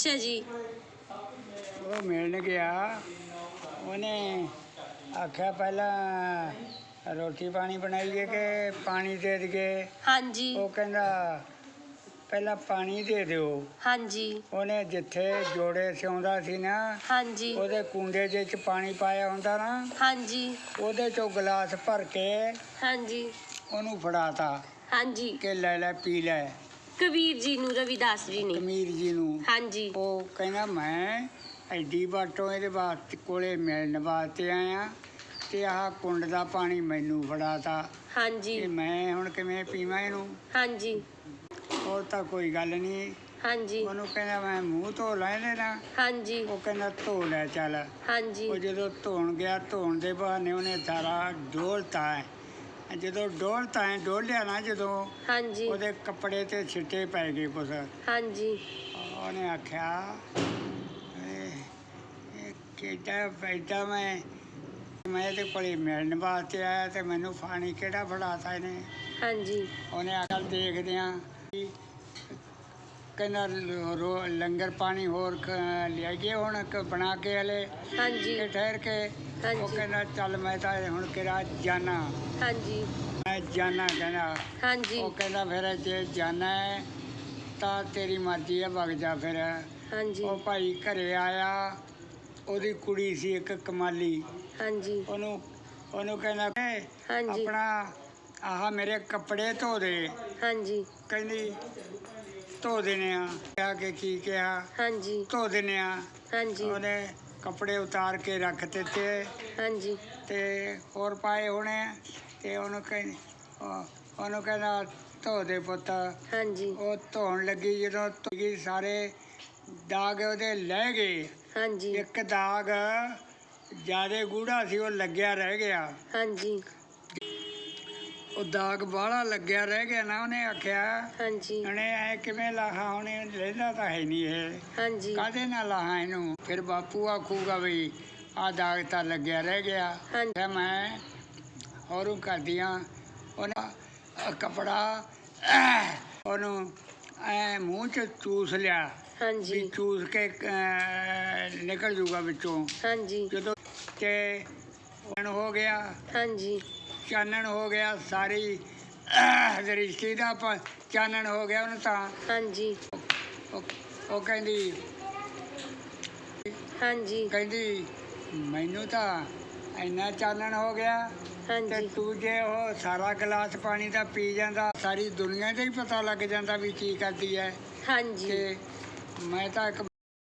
ਅੱਛਾ ਜੀ। ਉਹ ਮਿਲਣ ਗਿਆ। ਉਹਨੇ ਆਖਿਆ ਪਹਿਲਾਂ ਰੋਟੀ ਪਾਣੀ ਬਣਾਈਏ ਕਿ ਪਾਣੀ ਦੇ ਦਈਏ? ਹਾਂਜੀ। ਉਹ ਕਹਿੰਦਾ ਪਹਿਲਾਂ ਪਾਣੀ ਦੇ ਦਿਓ। ਹਾਂਜੀ। ਉਹਨੇ ਜਿੱਥੇ ਜੋੜੇ ਸਿਉਂਦਾ ਸੀ ਨਾ ਹਾਂਜੀ। ਉਹਦੇ ਕੁੰਡੇ ਜਿਹੇ ਚ ਪਾਣੀ ਪਾਇਆ ਹੁੰਦਾ ਨਾ ਹਾਂਜੀ। ਉਹਦੇ ਚੋਂ ਗਲਾਸ ਭਰ ਕੇ ਹਾਂਜੀ। ਉਹਨੂੰ ਫੜਾਤਾ ਹਾਂਜੀ। ਕਿ ਲੈ ਲੈ ਪੀ ਲੈ। ਕਬੀਰ ਜੀ ਨੂੰ ਰਵਿਦਾਸ ਜੀ ਨੇ। ਕਮੀਰ ਜੀ ਨੂੰ? ਹਾਂਜੀ। ਉਹ ਕਹਿੰਦਾ ਮੈਂ ਐਡੀ ਬਾਟੋਂ ਇਹਦੇ ਵਾਸਤੇ ਕੋਲੇ ਮਿਲਣ ਵਾਸਤੇ ਆਇਆ ਤੇ ਆਹ ਕੁੰਡ ਦਾ ਪਾਣੀ ਮੈਨੂੰ ਫੜਾਤਾ ਹਾਂਜੀ। ਕਿ ਮੈਂ ਹੁਣ ਕਿਵੇਂ ਪੀਵਾਂ ਇਹਨੂੰ? ਹਾਂਜੀ। ਉਹ ਤਾਂ ਕੋਈ ਗੱਲ ਨਹੀਂ ਹਾਂਜੀ। ਉਹਨੂੰ ਕਹਿੰਦਾ ਮੈਂ ਮੂੰਹ ਧੋ ਲੈ ਲੈਣਾ ਹਾਂਜੀ। ਉਹ ਕਹਿੰਦਾ ਧੋ ਲੈ ਚੱਲ। ਹਾਂਜੀ। ਉਹ ਜਦੋਂ ਧੋਣ ਗਿਆ ਧੋਣ ਦੇ ਬਹਾਨੇ ਉਹਨੇ ਸਾਰਾ ਡੋਲਤਾ ਹੈ। ਜਦੋਂ ਡੋਲਤਾ ਹੈ ਡੋਲਿਆ ਨਾ ਜਦੋਂ ਹਾਂਜੀ। ਉਹਦੇ ਕੱਪੜੇ ਤੇ ਛਿੱਟੇ ਪੈ ਗਏ ਕੁਛ। ਹਾਂਜੀ। ਉਹਨੇ ਆਖਿਆ ਇਹ ਇਹ ਕਿਹੜਾ ਬੈਠਾ ਮੈਂ। ਮੈਂ ਇਹਦੇ ਕੋਲੇ ਮਿਲਣ ਵਾਸਤੇ ਆਇਆ ਤੇ ਮੈਨੂੰ ਪਾਣੀ ਕਿਹੜਾ ਫੜਾਤਾ ਇਹਨੇ? ਹਾਂਜੀ। ਉਹਨੇ ਆਖਿਆ ਦੇਖਦੇ ਆ ਕਹਿੰਦਾ ਰੋ- ਲੰਗਰ ਪਾਣੀ ਹੋਰ ਕ- ਲਿਆਈਏ ਹੁਣ ਕ- ਬਣਾ ਕੇ ਹਲੇ। ਹਾਂਜੀ। ਕਿ ਠਹਿਰ ਕੇ ਉਹ ਹਾਂਜੀ। ਕਹਿੰਦਾ ਚੱਲ ਮੈਂ ਤਾਂ ਹੁਣ ਕਿਹੜਾ ਜਾਣਾ। ਹਾਂਜੀ। ਮੈਂ ਜਾਣਾ ਕਹਿੰਦਾ। ਹਾਂਜੀ। ਉਹ ਕਹਿੰਦਾ ਫਿਰ ਜੇ ਜਾਣਾ ਹੈ ਤਾਂ ਤੇਰੀ ਮਰਜ਼ੀ ਹੈ ਵਗ ਜਾ ਫਿਰ। ਹਾਂਜੀ। ਉਹ ਭਾਈ ਘਰੇ ਆਇਆ ਉਹਦੀ ਕੁੜੀ ਸੀ ਇੱਕ ਕਮਾਲੀ। ਹਾਂਜੀ। ਉਹਨੂੰ ਉਹਨੂੰ ਕਹਿੰਦਾ "ਏ, ਹਾਂਜੀ। ਆਪਣਾ ਆਹ ਮੇਰੇ ਕੱਪੜੇ ਧੋ ਦੇ। ਹਾਂਜੀ। ਕਹਿੰਦੀ ਧੋ ਦੇਣੇ ਆ ਕਿਹਾ ਕਿ ਕੀ ਕਿਹਾ? ਹਾਂਜੀ। ਧੋ ਦੇਣੇ ਆ ਹਾਂਜੀ। ਉਹਨੇ ਕੱਪੜੇ ਉਤਾਰ ਕੇ ਰੱਖ ਦਿੱਤੇ। ਹਾਂਜੀ। ਤੇ ਹੋਰ ਪਾਏ ਹੋਣੇ ਤੇ ਉਹਨੂੰ ਕਹਿੰਦੀ ਉਹ- ਉਹਨੂੰ ਕਹਿੰਦਾ ਧੋ ਦੇ ਪੁੱਤ। ਹਾਂਜੀ। ਉਹ ਧੋਣ ਲੱਗੀ। ਜਦੋਂ ਧੋ ਗਈ ਸਾਰੇ ਦਾਗ ਉਹਦੇ ਲੈ ਗਏ। ਹਾਂਜੀ। ਇੱਕ ਦਾਗ ਜਿਆਦੇ ਗੂੜਾ ਸੀ ਉਹ ਲੱਗਿਆ ਰਹਿ ਗਿਆ। ਹਾਂਜੀ। ਉਹ ਦਾਗ ਬਾਹਲਾ ਲੱਗਿਆ ਰਹਿ ਗਿਆ ਨਾ ਉਹਨੇ ਆਖਿਆ। ਹਾਂਜੀ। ਉਹਨੇ ਐ ਕਿਵੇਂ ਲਾਹਾ ਉਹਨੇ ਲੈਂਦਾ ਤਾਂ ਹੈ ਨਹੀਂ ਇਹ। ਹਾਂਜੀ। ਕਾਹਦੇ ਨਾਲ ਲਾਹਾ ਇਹਨੂੰ? ਫਿਰ ਬਾਪੂ ਆਖੂਗਾ ਵੀ ਆ ਦਾਗ ਤਾਂ ਲੱਗਿਆ ਰਹਿ ਗਿਆ। ਤੇ ਮੈਂ ਹੋਰੂ ਕਰਦੀਆਂ ਉਹਨਾਂ ਕੱਪੜਾ ਉਹਨੂੰ ਐ ਮੂੰਹ ਚ ਚੂਸ ਲਿਆ। ਵੀ ਹਾਂਜੀ ਚੂਸ ਕੇ ਨਿਕਲ ਜੂਗਾ ਵਿੱਚੋਂ। ਹਾਂਜੀ। ਜਦੋਂ ਤੇ ਹੋ ਗਿਆ। ਹਾਂਜੀ। ਚਾਨਣ ਹੋ ਗਿਆ ਸਾਰੀ ਦ੍ਰਿਸ਼ਟੀ ਦਾ ਪ- ਚਾਨਣ ਹੋ ਗਿਆ ਉਹਨੂੰ ਤਾਂ। ਹਾਂਜੀ। ਉਹ ਉਹ ਕਹਿੰਦੀ ਹਾਂਜੀ। ਕਹਿੰਦੀ ਮੈਨੂੰ ਤਾਂ ਇੰਨਾ ਚਾਨਣ ਹੋ ਗਿਆ ਤੇ ਹਾਂਜੀ। ਤੂੰ ਜੇ ਉਹ ਸਾਰਾ ਗਲਾਸ ਪਾਣੀ ਦਾ ਪੀ ਜਾਂਦਾ ਸਾਰੀ ਦੁਨੀਆ ਦਾ ਹੀ ਪਤਾ ਲੱਗ ਜਾਂਦਾ ਵੀ ਕੀ ਕਰਦੀ ਹੈ ਹਾਂਜੀ। ਤੇ ਮੈਂ ਤਾਂ ਇੱਕ